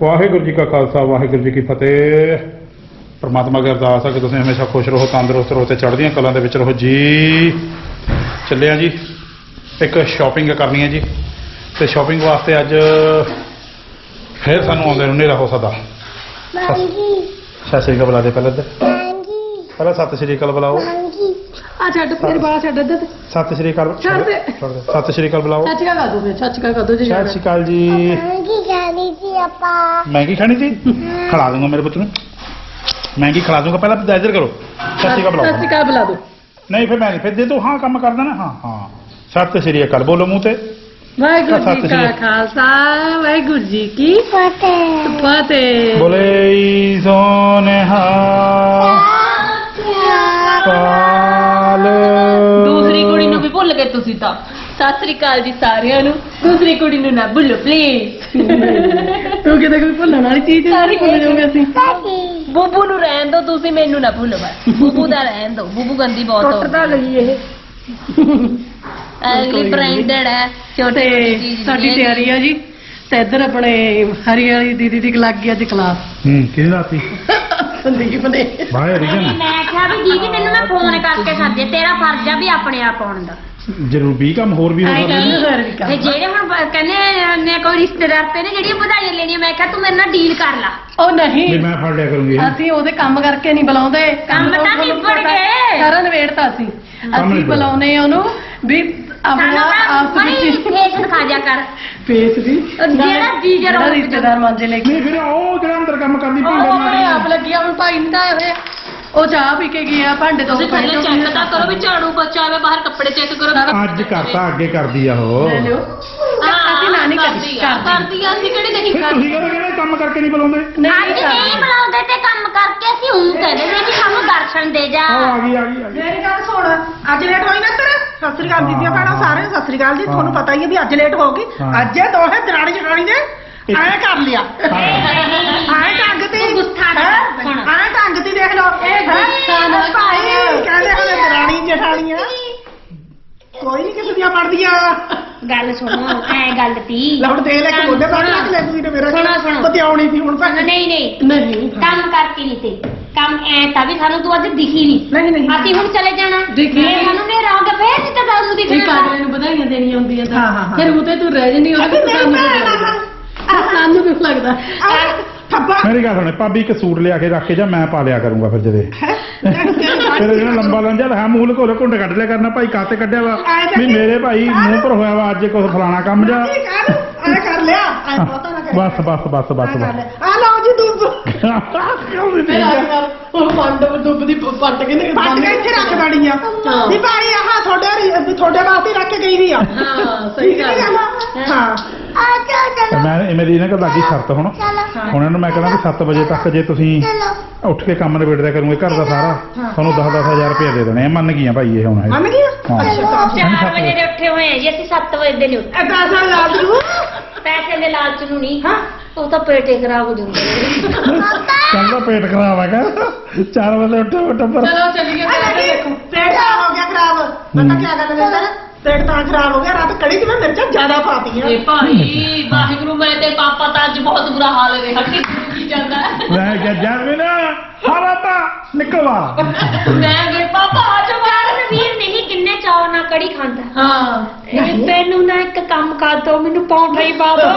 ਵਾਹਿਗੁਰੂ ਜੀ ਕਾ ਖਾਲਸਾ ਵਾਹਿਗੁਰੂ ਜੀ ਕੀ ਫਤਿਹ। ਪਰਮਾਤਮਾ ਅਗੇ ਅਰਦਾਸ ਹੈ ਕਿ ਤੁਸੀਂ ਹਮੇਸ਼ਾ ਖੁਸ਼ ਰਹੋ ਤੰਦਰੁਸਤ ਰਹੋ ਤੇ ਚੜ੍ਹਦੀਆਂ ਕਲਾਂ ਦੇ ਵਿੱਚ ਰਹੋ ਜੀ। ਚੱਲੇ ਆ ਜੀ ਇੱਕ ਸ਼ਾਪਿੰਗ ਕਰਨੀ ਹੈ ਜੀ। ਤੇ ਸ਼ਾਪਿੰਗ ਵਾਸਤੇ ਅੱਜ ਫਿਰ ਸਾਨੂੰ ਆਉਂਦੇ ਨੂੰ ਹਨੇਰਾ ਹੋ ਸਕਦਾ। ਸਤਿ ਸ਼੍ਰੀ ਅਕਾਲ ਬੁਲਾ ਦੇ ਪਹਿਲਾਂ ਮੰਗੀ ਪਹਿਲਾਂ ਸਤਿ ਸ਼੍ਰੀ ਅਕਾਲ ਬੁਲਾਓ। ਆ ਛੱਡ ਮੇਰੇ ਬਾਹਰ ਛੱਡ ਇੱਧਰ ਤੇ ਸਤਿ ਸ਼੍ਰੀ ਅਕਾਲ ਛੱਡ ਦੇ। ਛੱਡ ਦੇ। ਸਤਿ ਸ਼੍ਰੀ ਅਕਾਲ ਬੁਲਾਓ ਸੱਚ ਕਾ ਕਰ ਦੋ ਫਿਰ ਸੱਚ ਕਾ ਕਰ ਦੋ ਜੀ ਸਤਿ ਸ਼੍ਰੀ ਅਕਾਲ ਜੀ ਮੰਗੀ ਖਾਣੀ ਸੀ ਆਪਾਂ ਮੈਗੀ ਖਾਣੀ ਸੀ ਖਿਲਾ ਦੂੰਗਾ ਮੇਰੇ ਪੁੱਤ ਨੂੰ ਮੈਗੀ ਖਿਲਾ ਦੂੰਗਾ ਪਹਿਲਾਂ ਇੱਧਰ ਕਰੋ ਸਤਿ ਸ਼੍ਰੀ ਅਕਾਲ ਸੱਚ ਬੁਲਾਓ ਕਾ ਬੁਲਾ ਦੋ ਨਹੀਂ ਫਿਰ ਮੈਂ ਨਹੀਂ ਫਿਰ ਜੇ ਤੂੰ ਹਾਂ ਕੰਮ ਕਰਦਾ ਨਾ ਹਾਂ ਹਾਂ ਸਤਿ ਸ਼੍ਰੀ ਅਕਾਲ ਬੋਲੋ ਮੂੰਹ ਤੇ ਵਾਹਿਗੁਰੂ ਸਤਿ ਜੀ ਸ਼੍ਰੀ ਕਾ ਅਕਾਲ। ਖਾਲਸਾ ਵਾਹਿਗੁਰੂ ਜੀ ਕੀ ਫਤਿਹ ਫਤਿਹ ਬੋਲੇ ਸੋਨੇਹਾ ਕਾਲ ਤੁਸੀਂ ਤਾਂ। ਸਤਿ ਸ੍ਰੀ ਅਕਾਲ ਜੀ ਸਾਰਿਆਂ ਨੂੰ। ਦੂਸਰੀ ਕੁੜੀ ਨੂੰ ਨਾ ਭੁੱਲੋ ਪਲੀਜ਼ ਤੂੰ ਕਿਤੇ ਕੋਈ ਭੁੱਲਣ ਵਾਲੀ ਚੀਜ਼ ਨਹੀਂ ਭੁੱਲ ਜਾਓਗੇ ਅਸੀਂ। ਸਾਡੀ ਬੂਬੂ ਨੂੰ ਰਹਿਣ ਦਿਓ ਤੁਸੀਂ ਮੈਨੂੰ ਨਾ ਭੁੱਲੋ ਬਸ। ਬੂਬੂ ਦਾ ਰਹਿਣ ਦਿਓ ਬੂਬੂ ਗੰਦੀ ਬਹੁਤ ਹੋ ਟੁੱਟਦਾ ਲਈ ਇਹ। ਐਗਲੀ ਬ੍ਰਾਂਡਡ ਹੈ ਛੋਟੇ ਤੇ ਸਾਡੀ। ਤਿਆਰੀ ਆ ਜੀ ਤੇ ਇੱਧਰ ਆਪਣੇ ਹਰੀ ਵਾਲੀ ਦੀਦੀ ਦੀ ਲੱਗ ਗਈ ਅੱਜ ਕਲਾਸ ਹੂੰ ਕਿਹਦੀ ਲਾਤੀ ਸੰਦੀਪ ਨੇ ਬਾਹਰ ਰੀਜਨ ਮੈਂ ਕਿਹਾ ਵੀ ਦੀਦੀ ਤੈਨੂੰ ਮੈਂ ਫੋਨ ਕਰਕੇ ਸੱਦੇ ਤੇਰਾ ਫਰਜ਼ ਆ ਵੀ ਆਪਣੇ ਆਪ ਆਉਣ ਦਾ। ਜ਼ਰੂਰ ਵੀ ਕੰਮ ਹੋਰ ਵੀ ਹੋ ਆਏ ਸਕਦੇ ਨੇ। ਗੱਲ ਤੇ ਜਿਹੜੇ ਹੁਣ ਬ- ਕਹਿੰਦੇ ਨੇ ਕੋਈ ਰਿਸ਼ਤੇਦਾਰ ਤੇ ਨੇ ਜਿਹੜੀਆਂ ਵਧਾਈਆਂ ਲੈਣੀਆਂ ਮੈਂ ਕਿਹਾ ਤੂੰ ਮੇਰੇ ਨਾਲ ਡੀਲ ਕਰ ਲਾ। ਉਹ ਵੀ ਨਹੀਂ ਮੈਂ ਫੜ ਲਿਆ ਕਰੂੰਗੀ। ਅਸੀਂ ਉਹਦੇ ਕੰਮ ਕਰਕੇ ਨਹੀਂ ਬੁਲਾਉਂਦੇ। ਕੰਮ ਤਾਂ ਤੁਹਾਨੂੰ ਨਿਬੜ ਪਤਾ- ਗਏ। ਸਾਰਾ ਨਵੇੜਤਾ ਅਸੀਂ ਕੰਮ ਅਸੀਂ ਨਿਬੜ ਬੁਲਾਉਨੇ ਆ ਉਹਨੂੰ ਵੀ ਆਪਣਾ ਸਾਨੂੰ ਆਪਸ ਬੜੀ ਵਿੱਚ ਫੇਸ ਦਿਖਾ ਜਾ ਕਰ। ਫੇਸ ਦੀ? ਜਿਹੜਾ ਜੀਜਾ ਜਿਹੜਾ ਰੋਕ ਰਿਸ਼ਤੇਦਾਰ ਮਾਂਜੇ ਲੈ ਕੇ। ਨਹੀਂ ਫਿਰ ਉਹ ਜਿਹੜਾ ਅੰਦਰ ਕੰਮ ਕਰਦੀ ਉਹ ਭਾਂਡੇ ਆਪਣੇ ਆਪ ਮਾਰੀ ਲੱਗੀ ਆ, ਹੁਣ ਭਾਈ ਨਹੀਂ ਤਾਂ ਆਏ ਹੋਏ ਆ। ਉਹ ਚਾਹ ਪੀ ਕੇ ਗਿਆ ਭਾਂਡੇ ਤੋਂ ਤੁਸੀਂ ਪਹਿਲੇ ਚੈੱਕ ਤਾਂ ਕਰੋ ਵੀ ਝਾੜੂ ਬੱਚਾ ਆਵੇ ਬਾਹਰ ਕੱਪੜੇ ਚੈੱਕ ਕਰੋ ਅੱਜ ਕਰਤਾ ਅੱਗੇ ਕਰਦੀ ਆ ਉਹ। ਲੈ ਲਿਓ। ਅਸੀਂ ਨਾ ਨਹੀਂ ਕਰਦੀ ਕਰਦੀ ਆ ਆ ਅਸੀਂ ਕਿਹੜੀ ਨਹੀਂ ਫਿਰ ਤੁਸੀਂ ਕਹਿੰਦੇ ਕਿਹੜੇ ਕੰਮ ਕਰਕੇ ਨਹੀਂ ਬੁਲਾਉਂਦੇ? ਅੱਜ ਨਹੀਂ ਨਹੀਂ ਬੁਲਾਉਂਦੇ ਤੇ ਕੰਮ ਕਰਕੇ ਅਸੀਂ ਉਹ ਕਹਿੰਦੇ ਨੇ ਵੀ ਸਾਨੂੰ ਦਰਸ਼ਨ ਦੇ ਜਾ। ਆ ਗਈ ਆ ਗਈ ਆ ਗਈ। ਮੇਰੀ ਗੱਲ ਸੁਣ ਅੱਜ ਲੇਟ ਹੋਈ ਨਾ ਤੇਰਾ? ਸਤਿ ਸ੍ਰੀ ਅਕਾਲ ਦੀਦੀਆਂ ਭੈਣਾਂ ਸਾਰਿਆਂ ਨੂੰ ਸਤਿ ਸ੍ਰੀ ਅਕਾਲ ਜੀ। ਤੁਹਾਨੂੰ ਪਤਾ ਹੀ ਹੈ ਵੀ ਅੱਜ ਲੇਟ ਹੋ ਗਈ। ਹਾਂ। ਅੱਜ ਇਹ ਦੋਹੇ ਦਰਾਣੀ ਨੇ ਇੱਕ- ਐ ਕਰ ਲਿਆ। ਐ ਢੰਗ ਤੇ। ਤੂੰ ਗੁੱਸਾ ਨਾ ਕਰ। ਐ ਢੰਗ ਤੇ ਦੇਖ ਲਓ। ਇਹ ਗੁੱਸਾ ਨਾ ਭਾਈ। ਕਹਿੰਦੇ ਹੁੰਦੇ ਦਰਾਣੀ ਜਠਾਣੀਆਂ। ਕੋਈ ਨਹੀਂ ਕਿਸੇ ਦੀਆਂ ਪੜਦੀਆਂ ਗੱਲ ਸੁਣੋ ਐ ਗੱਲ ਤੀ। ਲਵੜ ਦੇ ਲੈ ਕੇ ਉਹਦੇ ਬਾਅਦ ਰੱਖ ਲੈ ਤੂੰ ਤੇ ਮੇਰਾ। ਸੁਣੋ, ਸੁਣੋ। ਪਤਿਆਉਣੀ ਸੀ ਹੁਣ ਭੈਣ। ਨਹੀਂ ਨਹੀਂ। ਨਹੀਂ। ਕੰਮ ਕਰਕੇ ਨਹੀਂ ਤੇ ਕੰਮ ਐ ਤਾਂ ਵੀ ਸਾਨੂੰ ਤੂੰ ਅੱਜ ਦਿਖੀ ਨਹੀਂ ਨਹੀਂ ਨਹੀਂ। ਅਸੀਂ ਹੁਣ ਚਲੇ ਜਾਣਾ। ਦਿਖੀ ਜੇ ਸਾਨੂੰ ਨੇ ਰੋਗ ਫੇਰ ਨਹੀਂ ਤਾਂ ਸਾਨੂੰ ਇਹ ਨੂੰ ਵਧਾਈਆਂ ਦੇਣੀਆਂ ਹੁੰਦੀਆਂ ਤਾਂ। ਹਾਂ, ਹਾਂ, ਹਾਂ। ਫਿਰ ਉਹ ਤੇ ਤੂੰ ਰਹਿ ਜਣੀ ਉਹਦੇ ਅਸੀਂ ਤੋਂ ਮੇਰੇ ਭੈਣ ਕੁਛ ਆ। ਲੱਗਦਾ ਸਾਨੂੰ ਕੁਝ ਲੱਗਦਾ। ਠੱਬਾ ਮੇਰੀ ਗੱਲ ਸੁਣੇ ਭਾਬੀ ਇੱਕ ਸੂਟ ਲਿਆ ਕੇ ਰੱਖ ਕੇ ਜਾ ਮੈਂ ਪਾ ਲਿਆ ਕਰੂੰਗਾ ਫਿਰ ਜਦੇ। ਤੇਰੇ ਜਿਹੜਾ ਲੰਬਾ ਲੰਜਾ ਹੈ ਮੂੰਹ ਲਕੋ ਘੁੰਡ ਕੱਢ ਲਿਆ ਕਰਨਾ ਭਾਈ ਕਾਤੇ ਕੱਢਿਆ ਵਾ? ਵੀ ਮੇਰੇ ਭਾਈ ਮੂੰਹ ਪਰ ਹੋਇਆ ਵਾ ਅੱਜ ਕੁਝ ਫਲਾਣਾ ਕੰਮ ਜਾ। ਐ ਕਰ ਲਿਆ। ਐ ਪਤਾ ਨਾ ਕਰ। ਬਸ ਬਸ ਬਸ ਬਸ। ਆ ਲਓ ਜੀ ਦੁੱਧ। ਫਿਰ ਆ? ਕਰ ਉਹ ਪਾਂਡਵ ਦੁੱਬ ਦੀ ਪੱਟ ਕੇ ਨੇ ਪੱਟ ਕੇ ਇੱਥੇ ਰੱਖ ਬੜੀ ਆ। ਹਾਂ। ਵੀ ਭਾਈ ਆਹ ਤੁਹਾਡੇ ਵੀ ਤੁਹਾਡੇ ਵਾਸਤੇ ਰੱਖ ਕੇ ਗਈ ਵੀ ਆ। ਹਾਂ ਸਹੀ ਗੱਲ। ਨਹੀਂ ਹੈ। ਆ ਚਲੋ ਚਲੋ ਮੈਂ ਇਹ ਮੇਰੀ ਇਹਨਾਂ ਕੋਲ ਲੱਗੀ ਸ਼ਰਤ ਹੁਣ। ਹੁਣ ਇਹਨੂੰ ਮੈਂ ਕਹਿੰਦਾ ਵੀ 7 ਵਜੇ ਤੱਕ ਜੇ ਤੁਸੀਂ ਚਲੋ। ਉੱਠ ਕੇ ਕੰਮ ਨਿਬੇੜ ਦਿਆ ਕਰੂੰਗੇ ਘਰ ਦਾ ਸਾਰਾ ਤੁਹਾਨੂੰ 10 10000 ਰੁਪਏ ਦੇ ਦੇਣੇ ਆ। ਮੰਨ ਗਈਆਂ ਭਾਈ ਇਹ ਹੁਣ। ਇਹ। ਮੰਨ ਗਿਆ ਹਾਂ। ਅੱਛਾ ਤਾਂ 4 ਵਜੇ ਦੇ ਉੱਠੇ ਹੋਏ ਆ ਜੀ ਅਸੀਂ 7 ਵਜੇ ਦੇ ਨਹੀਂ ਉੱਠੇ। ਨੂੰ ਪੈਸੇ ਦੇ ਲਾਲਚ ਨੂੰ। ਨਹੀਂ। ਹਾਂ। ਉਹ ਤਾਂ ਪੇਟੇ ਖਰਾਬ ਹੋ ਜਾਂਦੇ ਨੇ। ਕੱਲ ਦਾ ਪੇਟ ਖਰਾਬ ਹੈਗਾ। 4 ਵਜੇ ਉੱਠੇ ਟੱਬਰ। ਚਲੋ ਚੱਲੀਏ ਦੇਖੋ। ਪੇਟ ਖਰਾਬ ਹੋ ਗਿਆ ਖਰਾਬ। ਪਤਾ ਕੀ ਗੱਲ ਹੈ ਸਰ ਪੇਟ ਤਾਂ ਖਰਾਬ ਹੋ ਗਿਆ ਰਾਤ ਕੜੀ ਚ ਮੈਂ ਮਿਰਚਾਂ ਜ਼ਿਆਦਾ ਪਾਤੀਆਂ। ਇਹ ਭਾਈ ਵਾਹਿਗੁਰੂ ਮੇਰੇ ਤੇ ਪਾਪਾ ਤਾਂ ਅੱਜ ਬਹੁਤ ਬੁਰਾ ਹਾਲ ਰਿਹਾ ਕਿ ਕੀ ਜਾਂਦਾ ਮੈਂ ਕਿਹਾ ਜੈਸਮੀਨ ਹਾਰਾ ਤਾਂ ਨਿਕਲ ਆ ਮੈਂ ਗਏ ਪਾਪਾ ਆ ਜਾ ਵੀਰ ਨਹੀਂ ਕਿੰਨੇ ਚਾਅ ਨਾਲ ਕੜੀ ਖਾਂਦਾ। ਹਾਂ। ਇਹ ਤੈਨੂੰ ਨਾ ਇੱਕ ਕੰਮ ਕਰ ਦੋ ਮੈਨੂੰ ਪੌਂਠਾ ਹੀ ਪਾ ਦੋ।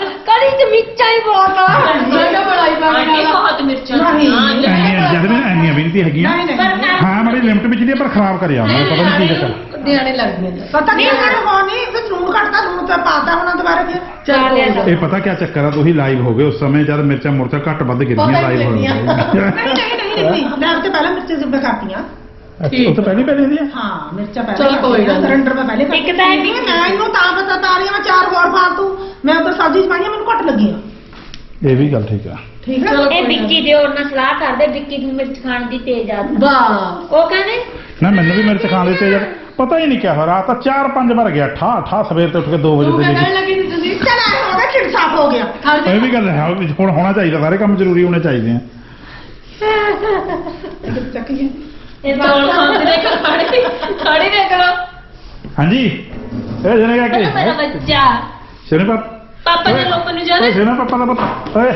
ਕੜੀ ਚ ਮਿਰਚਾਂ ਹੀ ਬਹੁਤ ਆ। ਮੈਂ ਕਿਹਾ ਬੜਾਈ ਆਂਟੀ ਬਹੁਤ ਮਿਰਚਾਂ ਨਹੀਂ। ਹਾਂ, ਲੈ। ਐਨੀਆਂ ਜੈਸਮੀਨ ਐਨੀਆਂ ਵੀ ਨਹੀਂ ਹੈਗੀਆਂ। ਨਹੀਂ ਨਹੀਂ। ਮੈਂ ਹਾਂ ਮਾੜੀ ਲਿਮਟ ਵਿੱਚ ਦੀ ਆ, ਪਰ ਖਰਾਬ ਕਰਿਆ। ਉਹਨੇ ਪਤਾ ਨਹੀਂ ਕੀ ਚੱਕਰ। ਦਿਹਾੜੇ ਲੱਗਦੀਆਂ ਨੇ। ਪਤਾ ਨਹੀਂ ਇਹਨਾਂ ਨੂੰ ਹੋਣੀ ਫਿਰ ਲੂਣ ਘਟਦਾ ਲੂਣ ਤੇ ਪਾਤਾ ਹੋਣਾ ਦੁਬਾਰਾ ਫਿਰ। ਚੱਲ ਕੋਈ ਗੱਲ ਇਹ ਪਤਾ ਕੀ ਚੱਕਰ ਆ ਤੁਸੀਂ ਲਾਈਵ ਹੋ ਗਏ ਉਸ ਸਮੇਂ ਜਦ ਮਿਰਚਾਂ ਮੁਰਚਾਂ ਘੱਟ ਵੱਧ ਹੀ ਲਾਈਵ ਹੋ ਨਹੀਂ ਨਹੀਂ ਨਹੀਂ ਨਹੀਂ ਮੈਂ ਤੇ ਪਹਿਲਾਂ ਮਿਰਚਾਂ ਜ਼ਿੱਬੇ ਕਰਤੀਆਂ ਅੱਛਾ ਉਹ ਤਾਂ ਪਹਿਲੀ ਪਹਿਲੀ ਦੀ ਆ? ਹਾਂ ਮਿਰਚਾਂ ਚਲੋ ਪਹਿਲਾਂ ਕੋਈ ਗੱਲ ਨੀ। ਸਿਲੰਡਰ ਮੈਂ ਪਹਿਲੇ ਇੱਕ ਤਾਂ ਇਹ ਵੀ- ਮੈਂ ਇਹਨੂੰ ਤਾਂ ਪਤਾ ਤਾਰੀਆਂ ਮੈਂ ਚਾਰ ਹੋਰ ਫਾਲਤੂ ਮੈਂ ਤਾਂ ਸਬਜ਼ੀ ਚ ਪਾਈਆਂ ਮੈਨੂੰ ਘੱਟ ਲੱਗੀਆਂ। ਇਹ ਵੀ ਗੱਲ ਠੀਕ ਆ। ਠੀਕ ਚਲੋ ਇਹ ਵਿੱਕੀ ਦੇ ਹੋਰ ਨਾਲ ਸਲਾਹ ਕਰਦੇ ਵਿੱਕੀ ਨੂੰ ਮਿਰਚ ਖਾਣ ਦੀ ਤੇਜ਼ ਆਦਤ। ਵਾਹ। ਉਹ ਕਹਿੰਦੇ ਨਾ ਮੈਨੂੰ ਵੀ ਮਿਰਚ ਖਾਣ ਦੇ ਤੇ ਯਾਰ ਪਤਾ ਹੀ ਨਹੀਂ ਕਿਆ ਹੋਇਆ ਰਾਤ ਤਾਂ 4-5 ਵਾਰ ਗਿਆ ਠਾ ਠਾ ਸਵੇਰ ਤੋਂ ਉੱਠ ਕੇ 2 ਵਜੇ ਤੂੰ ਤੇ ਕਹਿਣ ਜੀ ਲੱਗੀ ਸੀ ਤੁਸੀਂ ਚਲ ਐ ਹੋ ਗਿਆ ਖਿੜ ਸਾਫ਼ ਹੋ ਗਿਆ ਖੜ ਜਾ। ਇਹ ਵੀ ਗੱਲ ਹੈ ਵੀ ਹੁਣ ਹੋਣਾ ਚਾਹੀਦਾ ਸਾਰੇ ਕੰਮ ਜ਼ਰੂਰੀ ਹੋਣੇ ਚਾਹੀਦੇ ਆ। ਚੱਕੀ ਇਹ ਚੌਲ ਖਾਂਦੇ ਨੇ ਖੜੀ ਖੜੀ ਨੇ ਕਰੋ ਹਾਂਜੀ ਇਹ ਜਨੇ ਕਾ। ਮੇਰਾ ਕਿ ਬੱਚਾ ਸ਼ਨੇ ਪਾਪਾ ਨੇ ਲੋਕਾਂ ਨੂੰ ਜਾਣਾ। ਸੁਣਾ ਪਾਪਾ ਦਾ ਪਤਾ। ਓਏ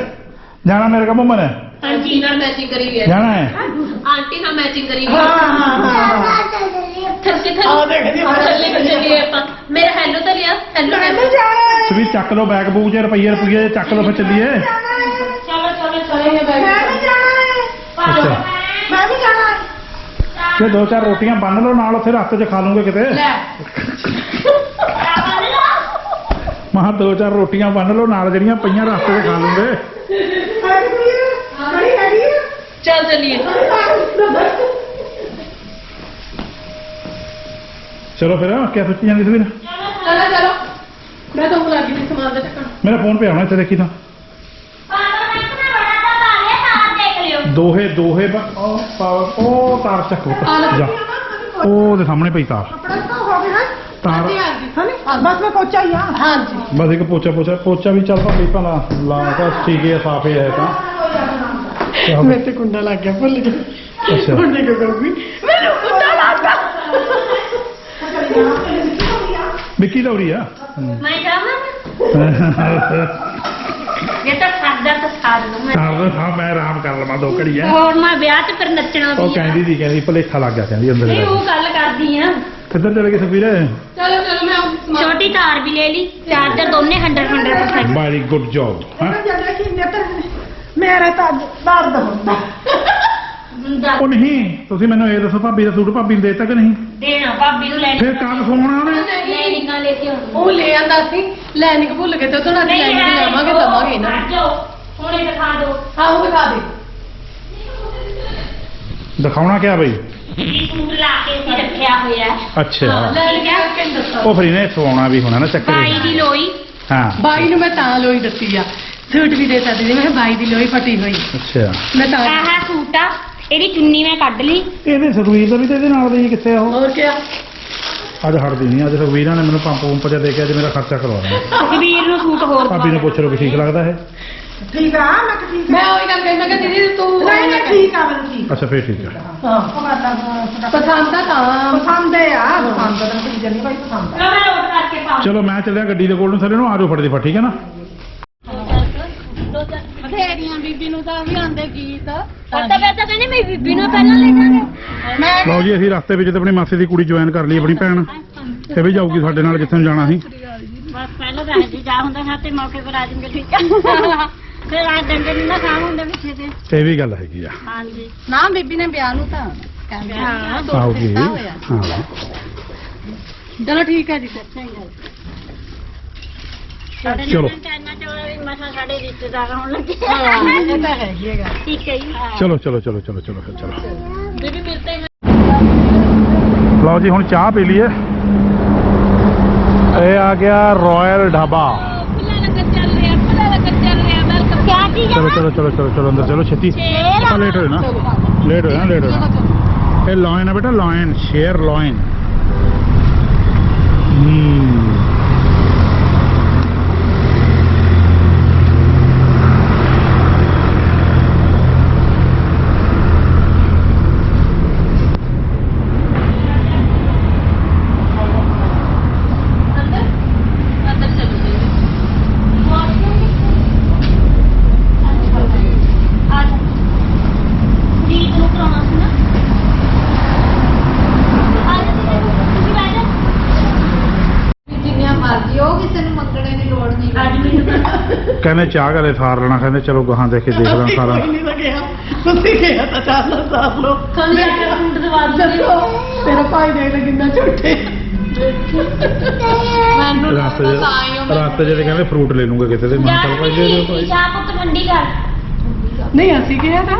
ਜਾਣਾ ਮੇਰੇ ਕਾ ਮੁੰਮਨ ਆਂਟੀ ਨਾਲ ਮੈਚਿੰਗ ਕਰੀ ਗਏ ਜਾਣਾ ਹੈ। ਆਂਟੀ ਨਾਲ ਮੈਚਿੰਗ ਕਰੀ ਹਾਂ। ਗਏ ਹਾਂ ਹਾਂ। ਥੱਲੇ ਆਪਾਂ। ਮੇਰਾ ਹੈਲੋ ਤਾਂ ਲਿਆ ਹੈਲੋ ਤੁਸੀਂ ਚੱਕ ਲਓ ਬੈਗ ਬੂਗ ਜੇ ਰੁਪਈਏ ਰੁਪਈਏ ਚੱਕ ਲਓ ਫਿਰ ਚੱਲੀਏ। ਚਲੋ ਚਲੋ ਚਲੋ ਇਹ ਮੈਂ ਵੀ ਜਾਣਾ ਹੈ। ਅੱਛਾ। ਮੈਂ। ਵੀ ਜਾਣਾ ਹੈ। ਤੇ ਦੋ ਚਾਰ ਰੋਟੀਆਂ ਬੰਨ ਲਓ ਨਾਲ ਉੱਥੇ ਰਸਤੇ 'ਚ ਖਾ ਲੂੰਗੇ ਕਿਤੇ। ਮਹਾ ਦੋ ਚਾਰ ਰੋਟੀਆਂ ਬੰਨ ਲਓ ਨਾਲ ਜਿਹੜੀਆਂ ਪਈਆਂ ਰਸਤੇ 'ਚ ਖਾ ਲੂੰਗੇ ਚੱਲ ਚੱਲੀਏ। ਚਲੋ ਫਿਰ ਕਿਆ ਸੋਚੀ ਜਾਂਦੀ ਸੀ ਵੀਰ? ਚਲੋ ਚਲੋ ਮੈਂ ਤਾਂ ਬੁਲਾ ਗਈ ਸਮਾਨ ਦਾ ਚੱਕਣ। ਮੇਰਾ ਫੋਨ ਪਿਆ ਹੋਣਾ ਇੱਥੇ ਦੇਖੀ ਤਾਂ। ਦੋਹੇ ਦੋਹੇ ਬ- ਉਹ ਪਾਵਰ ਉਹ ਤਾਰ ਚੱਕੋ। ਜਾ। ਉਹ ਦੇ ਸਾਹਮਣੇ ਪਈ ਤਾਰ। ਆਪਣਾ ਤਾਂ ਹੋ ਗਿਆ ਤਾਰ ਬਸ ਮੈਂ ਪਹੁੰਚਾ ਹੀ ਹਾਂ ਹਾਂਜੀ। ਬਸ ਇੱਕ ਪੋਚਾ ਪੋਚਾ ਪੋਚਾ ਵੀ ਚੱਲ ਪਾ ਭਲਾ ਲਾ ਤਾਂ ਠੀਕ ਹੈ ਸਾਫ਼ ਹੈ ਤਾਂ। ਗਿਆ? ਮੇਰੇ ਤੇ ਕੁੰਡਾ ਲੱਗ ਗਿਆ ਭੁੱਲ ਗਿਆ ਅੱਛਾ। ਕੁੰਡੇ ਕੋ ਕਰੂਗੀ ਲੱਗ ਗਿਆ ਵਿੱਕੀ ਦੌੜੀ ਆ? ਮੈਂ ਜਾਵਾਂ? ਇਹ ਤਾਂ ਸਾਡਾ ਤਾਂ ਸਾਰ ਨੂੰ ਮੈਂ। ਸਾਰ ਹਾਂ ਮੈਂ ਆਰਾਮ ਕਰ ਲਵਾਂ ਦੋ ਘੜੀ ਆ ਹੋਰ ਮੈਂ ਵਿਆਹ ਤੇ ਫਿਰ ਨੱਚਣਾ ਉਹ ਆ। ਕਹਿੰਦੀ ਸੀ ਕਹਿੰਦੀ ਭਲੇਖਾ ਲੱਗ ਗਿਆ ਕਹਿੰਦੀ ਅੰਦਰ ਨਹੀਂ ਜਾ ਉਹ ਗੱਲ ਕਰਦੀ ਆ। ਕਿੱਧਰ ਚਲੇ ਗਏ ਸੁਖਵੀਰ ਚਲੋ ਚਲੋ ਮੈਂ ਸਮਾਨ ਛੋਟੀ ਤਾਰ ਵੀ ਲੈ ਲਈ ਚਾਰਜਰ ਦੋਨੇ 100 100% ਵੈਰੀ ਗੁੱਡ ਜੌਬ ਹਾਂ। ਜਦੋਂ ਕਿ ਮੇਰੇ ਮੇਰੇ ਤਾਂ ਅੱਜ ਦਰਦ ਹੁੰਦਾ। ਉਹ ਨਹੀਂ ਤੁਸੀਂ ਮੈਨੂੰ ਇਹ ਦੱਸੋ ਭਾਬੀ ਦਾ ਸੂਟ ਭਾਬੀ ਨੂੰ ਦੇਤਾ ਕਿ ਨਹੀਂ? ਦੇਣਾ ਭਾਬੀ ਨੂੰ ਲੈਣੀ ਫਿਰ ਕਦ ਸੋਣਾ ਉਹਨੇ ਲੈਣੀਆਂ ਲੈ ਕੇ ਆਉਣੀ ਉਹ ਲੈ ਆਂਦਾ ਸੀ ਲੈਣੀ ਕਿ ਭੁੱਲ ਗਏ ਤੇ ਉਹਨਾਂ ਦੀ ਲੈਣੀ ਲਾਵਾਂਗੇ ਦਵਾਂਗੇ ਇਹਨਾਂ ਨੂੰ। ਜਾਓ ਹੁਣੇ ਦਿਖਾ ਦਿਓ। ਹਾਂ ਉਹ ਦਿਖਾ ਦੇ। ਦਿਖਾਉਣਾ ਕਿਆ ਬਈ? ਇਹ ਸੂਟ ਲਾ ਕੇ ਅਸੀਂ ਰੱਖਿਆ ਹੋਇਆ। ਹੈ ਅੱਛਾ ਲੈਣੀ ਕਿ ਦੱਸੋ ਉਹ ਫਿਰ ਇਹਨੇ ਸਵਾਉਣਾ ਵੀ ਹੋਣਾ ਨਾ ਚੱਕਰ ਬਾਈ ਦੀ ਲੋਈ। ਹਾਂ। ਬਾਈ ਨੂੰ ਮੈਂ ਤਾਂ ਲੋਈ ਦਿੱਤੀ ਆ। ਸੂਟ ਵੀ ਦੇ ਸਕਦੀ ਸੀ। ਮੈਂ ਕਿਹਾ ਬਾਈ ਦੀ ਲੋਈ ਫਟੀ ਹੋਈ। ਅੱਛਾ। ਮੈਂ ਤਾਂ ਆਹ ਸੂਟ ਆ। ਇਹਦੀ ਚੁੰਨੀ ਮੈਂ ਕੱਢ ਲਈ। ਇਹਦੇ ਸੁਖਵੀਰ ਦਾ ਵੀ ਤੇ ਇਹਦੇ ਨਾਲ ਦਾ ਹੀ ਕਿੱਥੇ ਆ ਉਹ? ਹੋਰ ਕੀ ਅੱਜ ਹਟਦੀ ਨਹੀਂ ਅੱਜ ਸੁਖਵੀਰਾਂ ਨੇ ਮੈਨੂੰ ਪੰਪ ਪੰਪ ਜਿਹਾ ਦੇ ਕੇ ਅੱਜ ਮੇਰਾ ਖਰਚਾ ਕਰਵਾਉਣਾ ਸੁਖਬੀਰ ਨੂੰ ਸੂਟ ਹੋਰ ਭਾਬੀ ਨੂੰ ਪੁੱਛ ਲਓ ਕਿ ਠੀਕ ਲੱਗਦਾ ਹੈ ਠੀਕ ਆ ਮੈਂ ਠੀਕ ਮੈਂ ਉਹੀ ਗੱਲ ਕਹੀ ਮੈਂ ਕਿਹਾ ਦੀਦੀ ਤੂੰ ਨਹੀਂ ਨਹੀਂ ਠੀਕ ਆ ਮੈਨੂੰ ਠੀਕ ਅੱਛਾ ਫੇਰ ਠੀਕ ਹੈ ਹਾਂ। ਪਸੰਦ ਆ ਤਾਂ। ਪਸੰਦ ਹੈ ਆ ਪਸੰਦ ਤਾਂ ਨਹੀਂ ਭਾਈ ਪਸੰਦ ਪਾਉਂ ਚਲੋ ਮੈਂ ਚੱਲਿਆ ਗੱਡੀ ਦੇ ਕੋਲ ਨੂੰ ਥੱਲੇ ਨੂੰ ਆ ਜਾਓ ਫਟਦੇ ਫਟ ਠੀਕ ਹੈ ਨਾ? ਬਥੇਰੀਆਂ ਬੀਬੀ ਨੂੰ ਤਾਂ ਵੀ ਆਂਦੇ ਗੀਤ। ਤਾਂ ਮੈਂ ਤਾਂ ਕਹਿੰਦੀ ਮੇਰੀ ਬੀਬੀ ਨੂੰ ਪਹਿਲਾਂ ਲੈ ਜਾਵਾਂਗੇ ਲਓ ਜੀ ਅਸੀਂ ਰਸਤੇ ਵਿੱਚ ਤੇ ਆਪਣੀ ਮਾਸੀ ਦੀ ਕੁੜੀ ਜੁਆਇਨ ਕਰ ਲਈ ਆਪਣੀ ਭੈਣ। ਇਹ ਵੀ ਜਾਊਗੀ ਸਾਡੇ ਨਾਲ ਜਿੱਥੇ ਨੂੰ ਜਾਣਾ ਸੀ। ਬਸ ਪਹਿਲਾਂ ਤਾਂ ਜੀ ਜਾ ਹੁੰਦਾ ਨਾ ਤੇ ਮੌਕੇ ਪਰ ਆ ਜਾਵਾਂਗੇ ਠੀਕ ਆ। ਫਿਰ ਆ ਡੰਡੇ ਨੂੰ ਨਾ ਖਾਮ ਹੁੰਦਾ ਪਿੱਛੇ ਤੇ। ਵੀ ਗੱਲ ਹੈਗੀ ਆ। ਹਾਂਜੀ। ਨਾ ਬੀਬੀ ਨੇ ਵਿਆਹ ਨੂੰ ਤਾਂ ਕਹਿੰਦੇ ਹਾਂ। ਦੋ ਹਾਂ। ਚਲੋ ਠੀਕ ਹੈ ਜੀ ਸਾਡੇ ਚਲੋ। ਨਾਲ ਟੈਨਾਂ ਚੋਲਾ ਵੀ ਮਸਾ ਸਾਡੇ ਰਿਸ਼ਤੇਦਾਰ ਆਉਣ ਲੱਗੇ ਇਹ ਤਾਂ ਹੈਗੀ ਹੈਗਾ ਠੀਕ ਹੈ ਜੀ ਚਲੋ ਚਲੋ ਚਲੋ ਚਲੋ ਚਲੋ ਫਿਰ ਚਲੋ ਬੀਬੀ ਮਿਲਤੇ ਹੈ ਲਓ ਜੀ ਹੁਣ ਚਾਹ ਪੀ ਲਈਏ ਇਹ ਆ ਗਿਆ ਰਾਇਲ ਢਾਬਾ ਖੁੱਲਾ ਲੰਗਰ ਚੱਲ ਰਿਹਾ ਖੁੱਲਾ ਲੰਗਰ ਚੱਲ ਰਿਹਾ ਵੈਲਕਮ ਕਿਆ ਚੀਜ਼ ਚਲੋ ਚਲੋ ਚਲੋ ਚਲੋ ਚਲੋ ਅੰਦਰ ਚਲੋ ਛੇਤੀ ਆਪਾਂ ਲੇਟ ਹੋਏ ਨਾ ਲੇਟ ਹੋਏ ਨਾ ਲੇਟ ਹੋਏ ਨਾ ਇਹ ਲਾਇਨ ਆ ਬੇਟਾ ਲਾਇਨ ਸ਼ੇਰ ਲਾਇਨ ਹੂੰ ਕਹਿੰਦੇ ਚਾਹ ਗਲੇ ਸਾਰ ਲੈਣਾ ਕਹਿੰਦੇ ਚਲੋ ਗਾਹਾਂ ਦੇਖ ਕੇ ਦੇਖ ਲਾਂ ਸਾਰਾ। ਨਹੀਂ ਲੱਗਿਆ ਤੁਸੀਂ ਕਿਹਾ ਤਾਂ ਚਾਹ ਨਾਲ ਸਾਫ਼ ਲੋ ਤੁਹਾਨੂੰ ਜਾ ਕੇ ਸੂਟ ਦਵਾ ਦੱਸੋ ਤੇਰਾ ਭਾਈ ਦੇਖ ਲੈ ਕਿੰਨਾ ਝੂਠੇ। ਮੈਨੂੰ ਰਾਸਤੇ 'ਚ ਰਾਸਤੇ 'ਚ ਤੇ। ਕਹਿੰਦੇ ਫਰੂਟ ਲੈ ਲੂੰਗਾ ਕਿਤੇ ਤੇ ਮੈਂ ਚੱਲ ਭਾਈ ਦੇ ਦਿਓ ਭਾਈ। ਚਾਹ ਪੁੱਤ ਠੰਡੀ ਕਰ ਨਹੀਂ ਅਸੀਂ ਕਿਹਾ ਤਾਂ।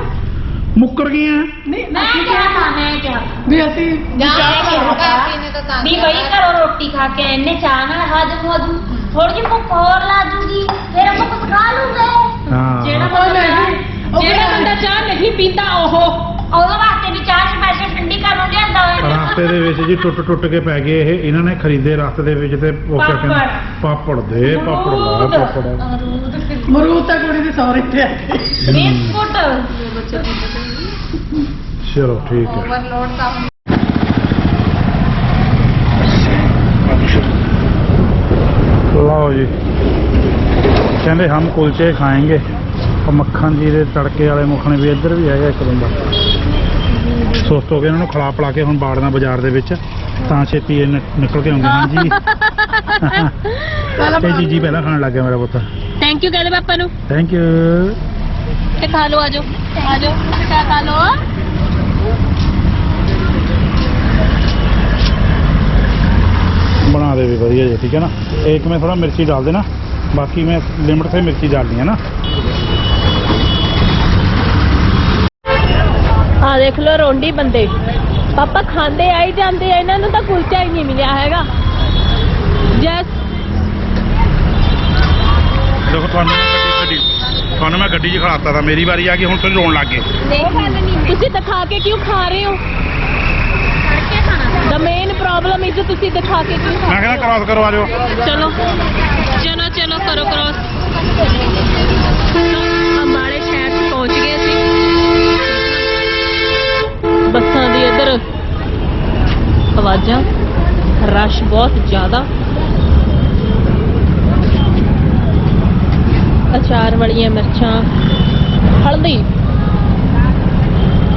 ਮੁੱਕਰ ਗਈਆਂ। ਨਹੀਂ ਮੈਂ ਕਿਹਾ ਤਾਂ ਮੈਂ ਕਿਹਾ। ਵੀ ਅਸੀਂ ਵੀ ਬਈ ਘਰੋਂ ਰੋਟੀ ਖਾ ਕੇ ਇਹਨੇ ਚਾਹ ਨਾਲ ਹਜਮ ਹੋ ਜੂ ਥੋੜੀ ਜਿਹੀ ਭੁੱਖ ਹੋਰ ਲਾ ਜੂਗੀ ਫਿਰ ਆਪਾਂ ਕੁਝ ਖਾ ਲੂਗੇ। ਹਾਂ। ਉਹ ਨਹੀਂ ਜਿਹੜਾ ਬੰਦਾ ਚਾਹ ਨਹੀਂ ਪੀਂਦਾ ਉਹ। ਉਹਦੇ ਵਾਸਤੇ ਵੀ ਚਾਹ ਸਪੈਸ਼ਲ ਠੰਡੀ ਕਰਨ ਲਿਆਂਦਾ ਹੋਇਆ ਰਾਸਤੇ ਦੇ ਵਿੱਚ ਜੀ ਟੁੱਟ ਟੁੱਟ ਕੇ ਪੈ ਗਏ ਇਹ। ਇਹਨਾਂ ਨੇ ਖਰੀਦੇ ਰਾਸਤੇ ਦੇ ਵਿੱਚ ਤੇ ਉਹ ਕਿਆ ਕਹਿੰਦੇ? ਪਾਪੜ। ਦੇ ਪਾਪੜ ਲਾ ਪਾਪੜ। ਮਰੂਦ ਤਾਂ ਕੁੜੀ ਦੀ ਸੌਰੀ ਤੇ ਆ ਗਈ ਬਿਸਕੁਟ। ਚਲੋ ਠੀਕ ਹੈ। ਓਵਰਲੋਡ ਤਾਂ ਲਓ ਜੀ। ਕਹਿੰਦੇ ਹਮ ਕੁਲਚੇ ਖਾਏਂਗੇ। ਉਹ ਮੱਖਣ ਜੀ ਦੇ ਤੜਕੇ ਵਾਲੇ ਮੱਖਣ ਵੀ ਇੱਧਰ ਵੀ ਹੈਗਾ ਇੱਕ ਬੰਦਾ। ਸੁਸਤ ਹੋ ਗਏ ਇਹਨਾਂ ਨੂੰ ਖਿਲਾ ਪਲਾ ਕੇ ਹੁਣ ਬਾੜਨਾ ਬਾਜ਼ਾਰ ਦੇ ਵਿੱਚ। ਤਾਂ ਛੇਤੀ ਇਹ ਨਿਕਲ ਕੇ ਆਉਂਦੇ ਹਨ ਜੀ। ਇਹ ਚੀਜ਼ੀ ਪਹਿਲਾਂ ਖਾਣ ਲੱਗ ਗਿਆ ਮੇਰਾ ਪੁੱਤ। ਥੈਂਕ ਯੂ ਕਹਿੰਦੇ ਪਾਪਾ ਨੂੰ। ਥੈਂਕ ਯੂ ਤੇ ਖਾ ਲਓ ਆਜੋ ਆਜੋ ਤੁਸੀਂ ਖਾ ਲਓ। बना दे भी बढ़िया जी ठीक है ना एक में थोड़ा मिर्ची डाल देना बाकी में लिमिट से मिर्ची डालनी है ना ਆ ਦੇਖ ਲੋ ਰੋਂਡੀ ਬੰਦੇ ਪਾਪਾ ਖਾਂਦੇ ਆਈ ਜਾਂਦੇ ਆ ਇਹਨਾਂ ਨੂੰ ਤਾਂ ਕੁਲਚਾ ਹੀ ਨਹੀਂ ਮਿਲਿਆ ਹੈਗਾ ਜੈਸ देखो ਤੁਹਾਨੂੰ ਮੈਂ ਗੱਡੀ ਗੱਡੀ ਤੁਹਾਨੂੰ ਮੈਂ ਗੱਡੀ 'ਚ ਖੜਾਤਾ ਤਾਂ ਮੇਰੀ ਵਾਰੀ ਆ ਗਈ ਹੁਣ ਤੁਸੀਂ ਰੋਣ ਲੱਗ ਗਏ ਤੁਸੀਂ ਦਿਖਾ ਕੇ ਕਿਉਂ ਖਾ ਰਹੇ ਹੋ ਦਾ ਮੇਨ ਪ੍ਰੋਬਲਮ ਇਜ਼ ਤੁਸੀਂ ਦਿਖਾ ਕੇ ਕਿਉਂ ਮੈਂ ਕਹਿੰਦਾ ਕ੍ਰਾਸ ਕਰੋ ਆ ਜਾਓ ਚਲੋ। ਚਲੋ ਚਲੋ ਕਰੋ ਕ੍ਰੋਸ ਅੰਬਾਲੇ ਸ਼ਹਿਰ ਪਹੁੰਚ ਗਏ ਸੀ ਬੱਸਾਂ ਦੀ ਇੱਧਰ ਆਵਾਜ਼ਾਂ ਰਸ਼ ਬਹੁਤ ਜ਼ਿਆਦਾ। ਅਚਾਰ ਵਾਲੀਆਂ ਮਿਰਚਾਂ ਹਲਦੀ।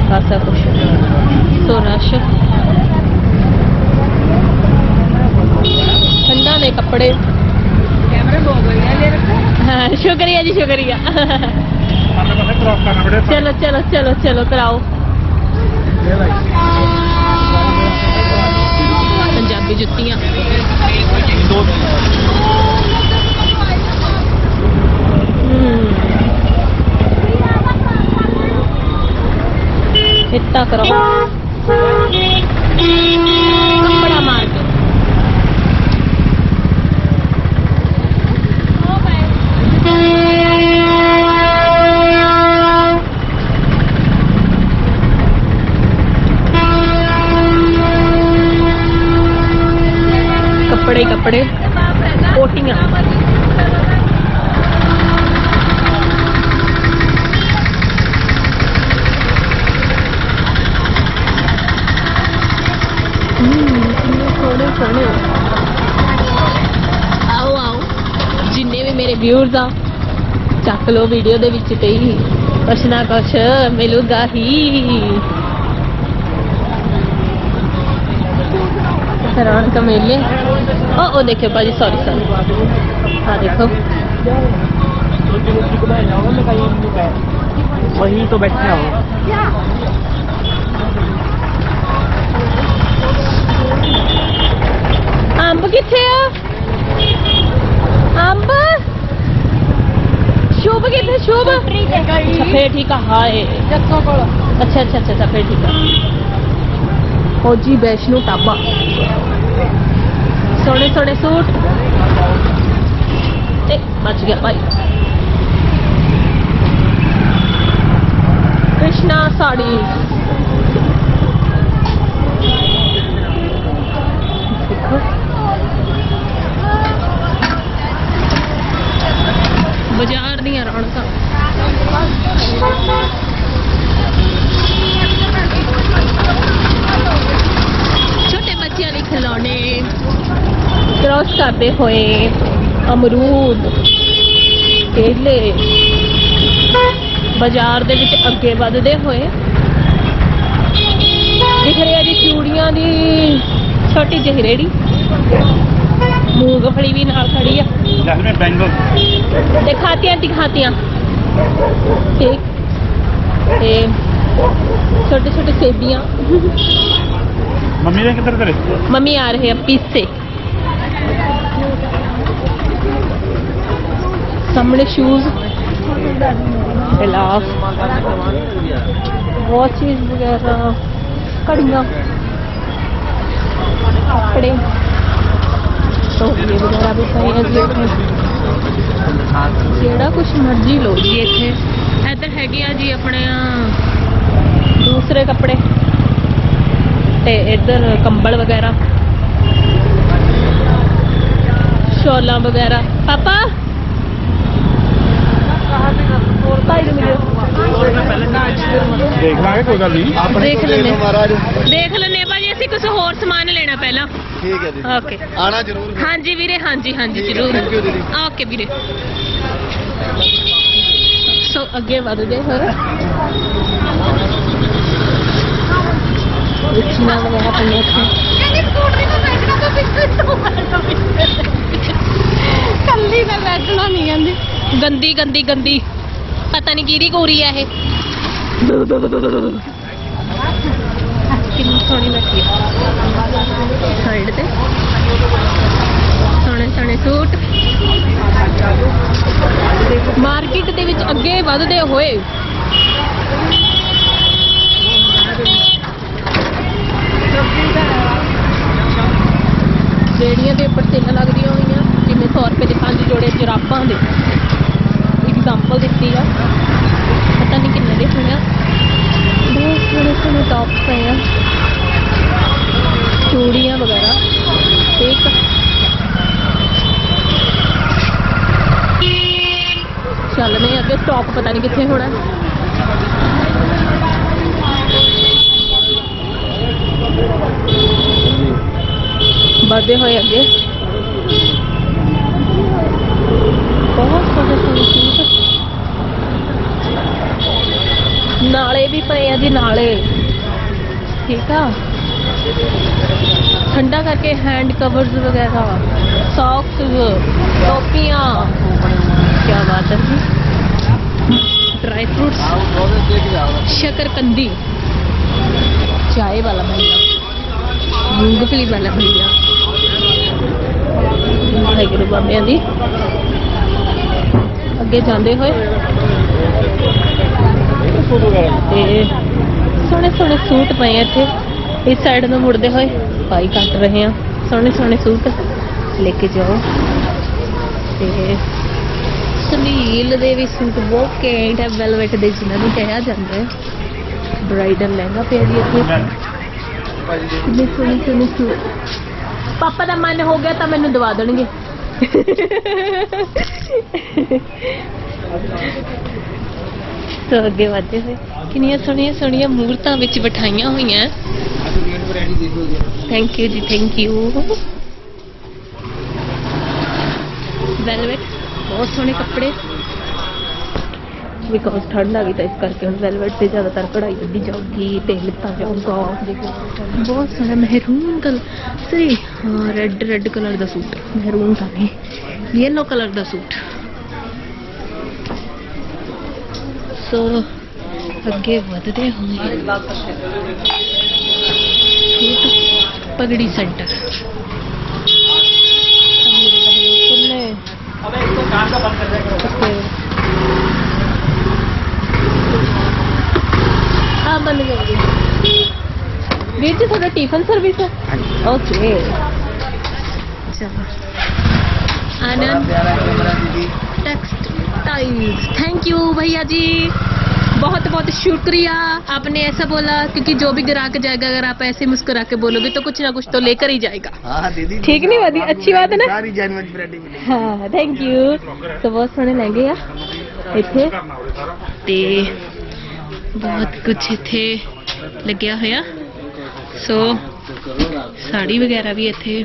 ਖਾਸਾ ਕੁਛ। So rush. ਠੰਡਾ ਦੇ ਕੱਪੜੇ ਕੈਮਰਾ ਬਹੁਤ ਵਧੀਆ ਲੈ ਰੱਖੋ ਹਾਂ ਸ਼ੁਕਰੀਆ ਜੀ ਸ਼ੁਕਰੀਆ ਆਪਣੇ ਪਾਸੇ ਕ੍ਰਾਸ ਕਰਨਾ ਬੜੇ ਚਲੋ ਚਲੋ ਚਲੋ ਚਲੋ ਕਰਾਓ ਪੰਜਾਬੀ ਜੁੱਤੀਆਂ ਹਮ। ਇੱਤਾ ਕਰੋ ਕੱਪੜਾ ਮਾਰ ਕੇ ਕੱਪੜੇ ਹੀ ਕੱਪੜੇ ਕੋਟੀਆਂ ਹਮ, ਕਿੰਨੇ ਸੋਹਣੇ ਸੋਹਣੇ ਆਓ ਆਓ ਜਿੰਨੇ ਵੀ ਮੇਰੇ ਵਿਊਅਰਸ ਆ ਚੱਕ ਲਓ ਵੀਡੀਓ ਦੇ ਵਿੱਚ ਤੇ ਹੀ ਕੁਛ ਨਾ ਕੁਛ ਮਿਲੂਗਾ ਹੀ ਰੌਣਕ ਮੇਲੇ ਉਹ ਉਹ ਦੇਖਿਓ ਭਾਜੀ ਸੌਰੀ ਸੌਰੀ ਆ ਦੇਖੋ वही तो बैठे हो ਅੰਬ ਕਿੱਥੇ ਆ ਅੰਬ ਸ਼ੁਭ ਕਿੱਥੇ ਸ਼ੁਭ? ਅੱਛਾ ਫੇਰ ਠੀਕ ਆ ਹਾਏ ਜੱਸੋ ਕੋਲ। ਅੱਛਾ ਅੱਛਾ ਅੱਛਾ ਅੱਛਾ, ਫੇਰ ਠੀਕ ਆ। ਫੌਜੀ ਵੈਸ਼ਨੂ ਟਾਬਾ ਸੋਹਣੇ ਸੋਹਣੇ ਸੂਟ। ਤੇ ਬਚ ਗਿਆ ਭਾਈ। ਕ੍ਰਿਸ਼ਨਾ ਸਾੜੀ। ਦੇਖੋ। ਬਾਜ਼ਾਰ ਦੀਆਂ ਰੌਣਕਾਂ। ਛੋਟੇ ਬੱਚਿਆਂ ਲਈ ਖਿਡੌਣੇ ਕ੍ਰੋਸ ਕਰਦੇ ਹੋਏ ਅਮਰੂਦ, ਕੇਲੇ, ਬਾਜ਼ਾਰ ਦੇ ਵਿੱਚ ਅੱਗੇ ਵੱਧਦੇ ਹੋਏ ਦਿਖ ਰਿਹਾ ਜੀ ਚੂੜੀਆਂ ਦੀ ਛੋਟੀ ਜਿਹੀ ਰੇੜੀ। मूंगफली भी नाल खड़ी है बैंगन दिखाती हैं दिखाती हैं ठीक ते छोटे छोटे सेबियाँ मम्मी ने किधर करे मम्मी आ रहे हैं पीस से सामने शूज़ गिलाफ वॉचेज वगैरह कड़ियाँ कपड़े ਟੋਪੀਆਂ ਵਗੈਰਾ ਵੀ ਪਏ ਆ ਜੀ ਇੱਥੇ ਜਿਹੜਾ ਕੁਝ ਮਰਜ਼ੀ ਲਓ ਜੀ ਇੱਥੇ। ਇੱਧਰ ਹੈਗੇ ਆ ਜੀ ਆਪਣੇ ਦੂਸਰੇ ਕੱਪੜੇ। ਤੇ ਇੱਧਰ ਕੰਬਲ ਵਗੈਰਾ। ਸ਼ੋਲਾਂ ਵਗੈਰਾ। ਪਾਪਾ! ਭਾਈ ਨੂੰ ਮਿਲਿਓ ਦੇਖ ਲਾਂਗੇ ਕੋਈ ਗੱਲ ਨਹੀਂ। ਦੇਖ ਲੈਨੇ ਮਹਾਰਾਜ। ਦੇਖ ਲੈਨੇ ਭਾਜੀ ਅਸੀਂ ਕੁਝ ਹੋਰ ਸਮਾਨ ਲੈਣਾ ਪਹਿਲਾਂ। ਠੀਕ ਹੈ ਦੀਦੀ। ਓਕੇ ਆਣਾ ਜ਼ਰੂਰ। ਹਾਂਜੀ ਵੀਰੇ ਹਾਂਜੀ ਹਾਂਜੀ ਜ਼ਰੂਰ। ਓਕੇ ਵੀਰੇ। ਸੋ ਅੱਗੇ ਵਧਦੇ ਹੋਰ। ਵਿਚਨਾ ਵਗੈਰਾ ਪੰਨੇ ਕਹਿੰਦੇ ਸਕੂਟਰੀ ਤੋਂ ਬੈਠਣਾ ਤਾਂ ਬਿਸਕੁਟ ਤੋਂ ਬੈਠਣਾ ਕੱਲੀ ਨਾ ਬੈਠਣਾ ਨਹੀਂ ਕਹਿੰਦੀ। ਗੰਦੀ ਗੰਦੀ ਗੰਦੀ। ਪਤਾ ਨਹੀਂ ਕਿਹਦੀ ਗੋਰੀ ਆ ਇਹ। ਕਿੰਨੀ ਸੋਹਣੀ ਬੈਠੀ ਸਾਈਡ ਤੇ। ਸੋਹਣੇ ਸੋਹਣੇ ਸੂਟ। ਮਾਰਕੀਟ ਦੇ ਵਿੱਚ ਅੱਗੇ ਵਧਦੇ ਹੋਏ। ਰੇੜੀਆਂ ਦੇ ਉੱਪਰ ਸੇਲਾਂ ਲੱਗਦੀਆਂ ਹੋਈਆਂ ਜਿਵੇਂ 100 ਰੁਪਏ ਦੇ ਪੰਜ ਜੋੜੇ ਜਰਾਬਾਂ ਦੇ ਐਗਜ਼ਾਮਪਲ ਦਿੱਤੀ ਆ ਪਤਾ ਨਹੀਂ ਕਿੰਨੇ ਦੇ ਹੋਣੇ ਆ ਬਹੁਤ ਸੋਹਣੇ ਸੋਹਣੇ ਟੌਪਸ ਪਏ ਆ ਚੂੜੀਆਂ ਵਗੈਰਾ ਠੀਕ ਚੱਲਦੇ ਹਾਂ ਅੱਗੇ ਸਟਾਪ ਪਤਾ ਨਹੀਂ ਕਿੱਥੇ ਹੋਣਾ ਵਧਦੇ ਹੋਏ ਅੱਗੇ ਬਹੁਤ ਸੋਹਣੇ ਸੋਹਣੇ ਸੂਟ ਨਾਲੇ ਵੀ ਪਏ ਆ ਜੀ, ਨਾਲੇ। ਠੀਕ ਆ? ਠੰਡਾ ਕਰਕੇ ਹੈਂਡ ਕਵਰਸ ਵਗੈਰਾ ਸੌਕਸ ਟੋਪੀਆਂ। ਕੀ ਬਾਤ ਹੈ ਜੀ। ਡਰਾਈ ਫਰੂਟਸ ਸ਼ਕਰਕੰਦੀ। ਚਾਏ ਵਾਲਾ ਭਈਆ ਮੂੰਗਫਲੀ ਵਾਲਾ ਭਈਆ ਵਾਹਿਗੁਰੂ ਬਾਬਿਆਂ ਦੀ। ਅੱਗੇ ਜਾਂਦੇ ਹੋਏ। ਤੇ ਸੋਹਣੇ ਸੋਹਣੇ ਸੂਟ ਪਏ ਆ ਇੱਥੇ। ਇਸ ਸਾਈਡ ਨੂੰ ਮੁੜਦੇ ਹੋਏ ਭਾਈ ਕੱਟ ਰਹੇ ਆ। ਸੋਹਣੇ ਸੋਹਣੇ ਸੂਟ ਲੈ ਕੇ ਜਾਓ। ਤੇ ਸੁਨੀਲ ਦੇ ਵੀ ਸੂਟ ਬਹੁਤ ਘੈਂਟ ਹੈ ਵੈਲਵਟ ਦੇ, ਜਿਨ੍ਹਾਂ ਨੂੰ ਕਿਹਾ ਜਾਂਦਾ ਹੈ। ਬ੍ਰਾਈਡਲ ਲਹਿੰਗਾ ਪਿਆ ਜੀ ਇੱਥੇ। ਕਿੰਨੇ ਸੋਹਣੇ ਸੋਹਣੇ ਸੂਟ। ਪਾਪਾ ਦਾ ਮਨ ਹੋ ਗਿਆ ਤਾਂ ਮੈਨੂੰ ਦਵਾ ਦੇਣਗੇ। ਸੋ ਅੱਗੇ ਵਧਦੇ ਹੋਏ, ਕਿੰਨੀਆਂ ਸੋਹਣੀਆਂ ਸੋਹਣੀਆਂ ਮੂਰਤਾਂ ਵਿੱਚ ਬਿਠਾਈਆਂ ਹੋਈਆਂ। ਥੈਂਕ ਯੂ ਜੀ ਥੈਂਕ ਯੂ ਵੈਲਵਟ ਬਹੁਤ ਸੋਹਣੇ ਕੱਪੜੇ। ਬਿਕੋਜ਼ ਠੰਡ ਆ ਗਈ ਤਾਂ ਇਸ ਕਰਕੇ ਹੁਣ ਵੈਲਵਟ ਤੇ ਜ਼ਿਆਦਾਤਰ ਕਢਾਈ ਕੱਢੀ ਜਾਊਗੀ ਤੇ ਲਿੱਤਾ ਜਾਊਗਾ। ਬਹੁਤ ਸੋਹਣਾ ਮਹਿਰੂਨ ਕਲਰ ਸਰੀ ਹਾਂ ਰੈੱਡ ਰੈੱਡ ਕਲਰ ਦਾ ਸੂਟ। ਮਹਿਰੂਨ ਤਾਂ ਨਹੀਂ ਯੈਲੋ ਕਲਰ ਦਾ ਸੂਟ। ਸੋ ਅੱਗੇ ਵਧਦੇ ਹੋਏ ਸੂਟ ਪਗੜੀ ਸੈਂਟਰ। ਕਿੰਨੇ ਹਾਂ ਬੰਦ ਕਰ ਦਿਓ। ਵੀਰ ਜੀ ਤੁਹਾਡਾ ਟਿਫਨ ਸਰਵਿਸ ਹੈ? ਓਕੇ ਚਲੋ। टेक्सटाइल्स थैंक यू भैया जी। बहुत बहुत शुक्रिया। आपने ऐसा बोला क्योंकि जो भी ग्राहक जाएगा अगर आप ऐसे मुस्कुरा के बोलोगे तो कुछ ना कुछ तो लेकर ही जाएगा। दीदी ठीक नहीं वादी अच्छी बात है ना? हाँ थैंक यू तो बहुत सोने लगे इतने ते बहुत कुछ इतने लग्या होया। सो साड़ी वगैरह भी इतने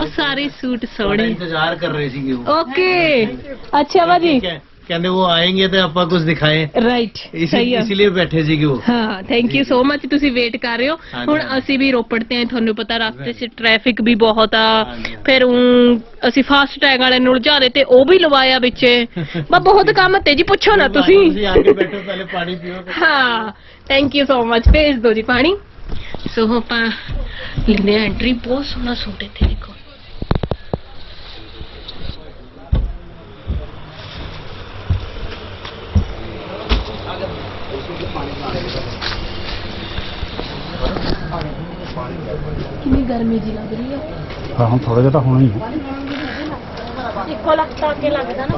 ਉਹ ਸਾਰੇ ਸੂਟ ਸੋਹਣੇ। ਇੰਤਜ਼ਾਰ ਕਰ ਰਹੇ ਸੀਗੇ ਉਹ। ਓਕੇ। ਅੱਛਾ ਬਾਜੀ ਕਹਿੰਦੇ ਉਹ ਆਏਗੇ ਤੇ ਆਪਾਂ ਕੁਝ ਦਿਖਾਏ। ਰਾਈਟ ਸਹੀ ਹੈ ਇਸ ਲਈ ਬੈਠੇ ਸੀਗੇ ਉਹ। ਹਾਂ ਥੈਂਕ ਯੂ ਸੋ ਮਚ ਤੁਸੀਂ ਵੇਟ ਕਰ ਰਹੇ ਹੋ। ਹੁਣ ਅਸੀਂ ਵੀ ਰੋਪੜ ਤੇ ਆਏ ਤੁਹਾਨੂੰ ਪਤਾ ਰਸਤੇ 'ਚ ਟ੍ਰੈਫਿਕ ਵੀ ਬਹੁਤ ਆ। ਫਿਰ ਉਹ ਅਸੀਂ ਫਾਸਟ ਟੈਗ ਵਾਲੇ ਨੂੰ ਉਲਝਾ ਦੇ ਤੇ ਉਹ ਵੀ ਲਵਾਇਆ ਵਿੱਚ। ਬਾ ਬਹੁਤ ਕੰਮ ਤੇ ਜੀ ਪੁੱਛੋ ਨਾ ਤੁਸੀਂ। ਤੁਸੀਂ ਆ ਕੇ ਬੈਠੋ ਪਹਿਲੇ ਪਾਣੀ ਪੀਓ। ਹਾਂ ਥੈਂਕ ਯੂ ਸੋ ਮਚ ਭੇਜ ਦਿਓ ਜੀ ਪਾਣੀ। ਸੋ ਆਪਾਂ ਲੈਂਦੇ ਆ ਐਂਟਰੀ ਬਹੁਤ ਸੋਹਣਾ ਸੂਟ ਇੱਥੇ ਦੇਖੋ ਕਿੰਨੀ ਗਰਮੀ ਜੀ ਲੱਗ ਰਹੀ ਹੈ ਹਾਂ ਹੁਣ ਥੋੜਾ ਜਿਹਾ ਤਾਂ ਹੋਣਾ ਹੀ ਹੈ ਇੱਕੋ ਲੱਖ ਤਾਂ ਕੇ ਲੱਗਦਾ ਨਾ